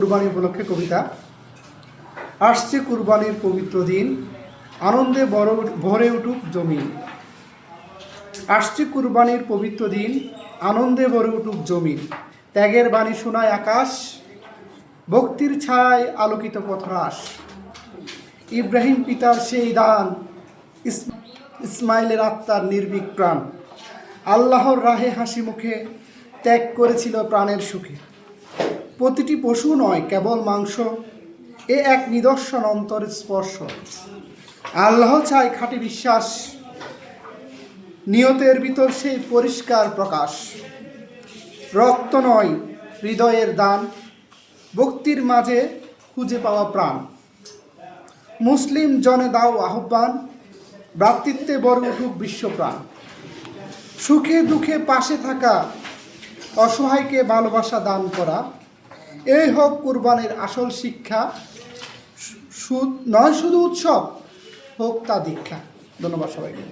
কুরবানি উপলক্ষে কবিতা। আসছে কুরবানির পবিত্র দিন, আনন্দে বড় ভরে উঠুক জমিন আসছে কুরবানির পবিত্র দিন, আনন্দে ভরে উঠুক জমিন ত্যাগের বাণী শোনায় আকাশ, ভক্তির ছায় আলোকিত পথরাস ইব্রাহিম পিতার সেই দান ইসমাইলের আত্মার নির্ভীক প্রাণ আল্লাহর রাহে হাসি মুখে ত্যাগ করেছিল প্রাণের সুখে। প্রতিটি পশু নয়, কেবল মাংস। এ এক নিদর্শন অন্তরের স্পর্শ। আল্লাহ চায় খাঁটি বিশ্বাস নিয়তের ভিতর সেই পরিষ্কার প্রকাশ। রক্ত নয়, হৃদয়ের দান, ভক্তির মাঝে খুঁজে পাওয়া প্রাণ। মুসলিম জনে দাও আহ্বান, ভ্রাতৃত্বে বড় উঠুক বিশ্বপ্রাণ সুখে দুঃখে পাশে থাকা, অসহায়কে ভালোবাসা দান করা। এই হোক কুরবানির আসল শিক্ষা নয় শুধু উৎসব হোক তা দীক্ষা। ধন্যবাদ সবাইকে।